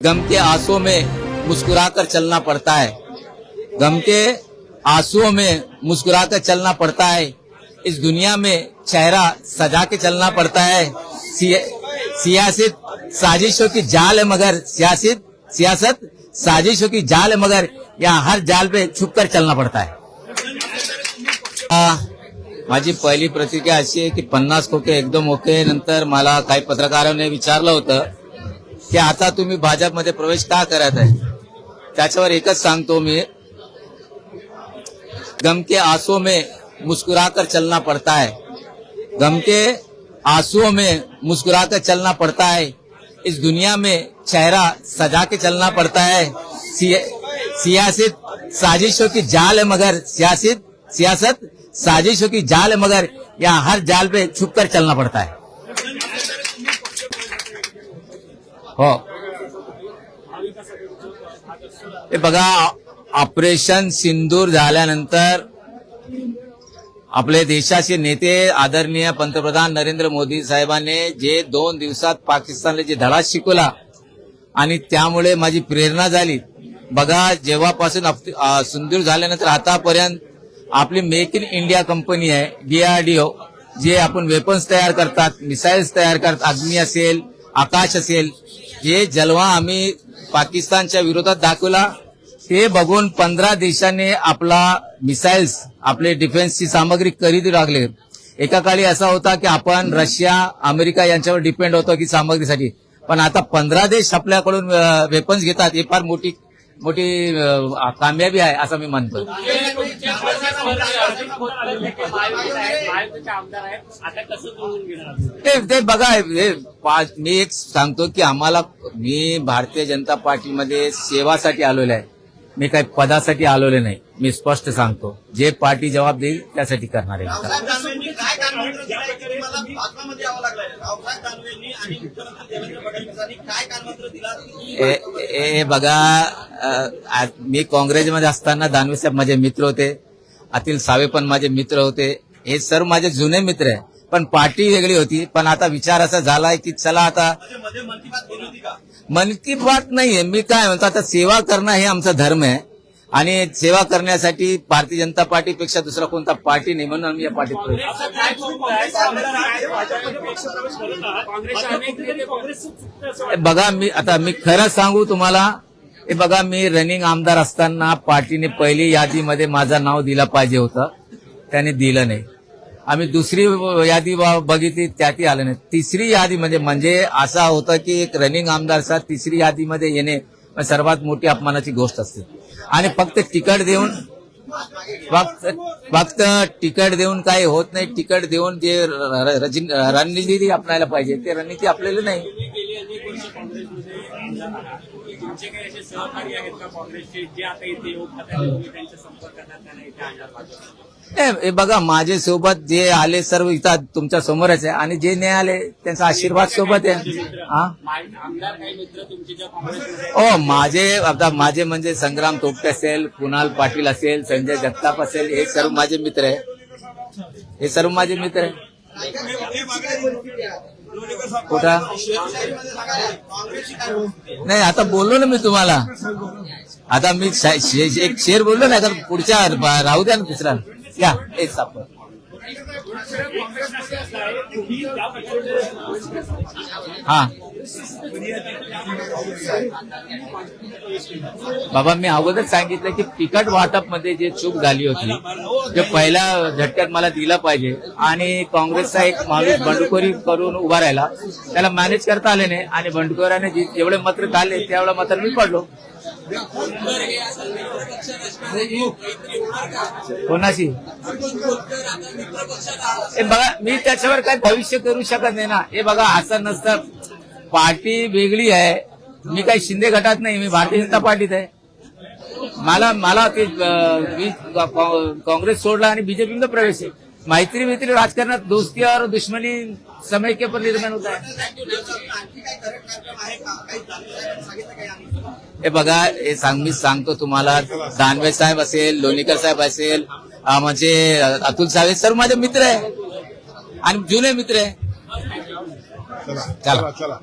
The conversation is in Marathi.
गम के आंसुओं में मुस्कुराकर चलना पड़ता है। गम के आंसुओं में मुस्कुराकर चलना पड़ता है। इस दुनिया में चेहरा सजा के चलना पड़ता है। सियासत साजिशों की जाल है मगर सियासत सियासत साजिशों की जाल है मगर यहाँ हर जाल पे छुप कर चलना पड़ता है। माझी पहिली प्रतिक्रिया अशी आहे की पन्नास खोके एकदम ओके, नंतर मला काही पत्रकारांनी विचारलं होतं। की आता तुम्ही भाजपमध्ये प्रवेश का करत आहे? त्याच्यावर एकच मी. गम के आंसुओं में मुस्कुराकर चलना पड़ता है. गम के आंसुओं में मुस्कुराकर चलना पड़ता है. इस दुनिया में चेहरा सजा के चलना पड़ता है. सियासत साजिशों की जाल है मगर सियासत सियासत साजिशों की जाल है मगर यहाँ हर जाल पे छुप कर चलना पड़ता है। हो. हे बघा ऑपरेशन सिंदूर झाल्यानंतर आपले देशाचे नेते आदरणीय पंतप्रधान नरेंद्र मोदी साहेबांनी जे दोन दिवसात पाकिस्तानला जे धडा शिकवला आणि त्यामुळे माझी प्रेरणा झाली. बघा जेव्हापासून सिंदूर झाल्यानंतर आतापर्यंत आपली मेक इन इंडिया कंपनी आहे डीआरडीओ जे आपण वेपन्स तयार करतात मिसाईल्स तयार करतात अग्नी असेल आकाश असेल हे जलवा आम्ही पाकिस्तानच्या विरोधात दाखवला. ते बघून पंधरा देशांनी आपला मिसाईल्स आपले डिफेन्सची सामग्री खरेदी लागले. एका काळी असा होता की आपण रशिया अमेरिका यांच्यावर डिपेंड होतो की सामग्रीसाठी. पण आता पंधरा देश आपल्याकडून वेपन्स घेतात ही फार मोठी मोठी कामयाबी आहे असं मी म्हणतो. ते ते बघा हे पा- मी एक सांगतो की आम्हाला मी भारतीय जनता पार्टीमध्ये सेवासाठी आलेलो आहे. मी काही पदासाठी आलेलो नाही. मी स्पष्ट सांगतो. जे पार्टी जबाब देईल त्यासाठी करणार आहे. बघा मी काँग्रेसमध्ये असताना दानवे साहेब माझे मित्र होते. अतिल सावे पण माझे मित्र होते. हे सर्व माझे जुने मित्र आहे. पण पार्टी वेगळी होती. पण आता विचार असा झालाय की चला आता मन की बात नाहीये मी काय म्हणतो आता सेवा करणं हे आमचा धर्म आहे. आणि सेवा करण्यासाठी भारतीय जनता पार्टीपेक्षा दुसरा कोणता पार्टी नाही म्हणून आम्ही या पार्टीत बघा मी आता मी खरं सांगू तुम्हाला हे बघा मी रनिंग आमदार असताना पार्टीने पहिली यादीमध्ये माझं नाव दिलं पाहिजे होतं. त्याने दिलं नाही. आम्ही दुसरी यादी ब- बघितली त्यातही आलं नाही. तिसरी यादी म्हणजे म्हणजे असं होतं की एक रनिंग आमदारचा तिसरी यादीमध्ये येणे सर्वात मोठी अपमानाची गोष्ट असते. आणि फक्त तिकट देऊन फक्त फक्त तिकीट देऊन काही होत नाही. तिकट देऊन जे र- रणनीती अपनायला पाहिजे. ते रणनीती आपल्याला नाही. तुमचे काही असे सहकारी आहेत का काँग्रेसचे जे आता इथे तुम्ही त्यांच्या संपर्कात त्यांना इथे आणणार भाजप हे हे बघा माझे सोबत जे आले सर्व इथं तुमच्या समोरच आहे. आणि जे नाही आले त्यांचा आशीर्वाद सोबत आहे. हा? माझे आता माझे म्हणजे संग्राम तोपटे असेल कुणाल पाटील असेल संजय जगताप असेल हे सर्व माझे मित्र आहे हे सर्व माझे मित्र आहे. कुठं? नाही आता बोललो ना मी तुम्हाला. आता मी एक शेर बोललो ना आता पुढच्या राहू द्या ना दुसरा. या एक सापड. हा. बाबा मी अगोदर सांगितलं की तिकट वाटपमध्ये जे चूक झाली होती जे पहिल्या झटक्यात मला दिला पाहिजे आणि काँग्रेसचा एक माणूस बंडखोरी करून उभा राहिला त्याला मॅनेज करता आले नाही आणि बंडखोराने जेवढे मत्र काढले तेवढ्या मात्र मी पडलो. कोणाशी? हे बघा मी त्याच्यावर काय भविष्य करू शकत नाही ना. हे बघा असं नसतं. पार्टी वेगळी आहे. मी काही शिंदे गटात नाही मी भारतीय जनता पार्टीत आहे. मला मला ते काँग्रेस सोडला आणि बीजेपीमध्ये प्रवेश आहे मैत्री मैत्री राजकारणात दोस्ती और दुश्मनी समय के ऊपर निर्माण होता है आहे. हे बघा हे सांग मी सांगतो तुम्हाला. दानवे साहेब असेल लोणीकर साहेब असेल म्हणजे अतुल साहेब सर्व माझे मित्र आहे. आणि जुने मित्र आहे. चला. चला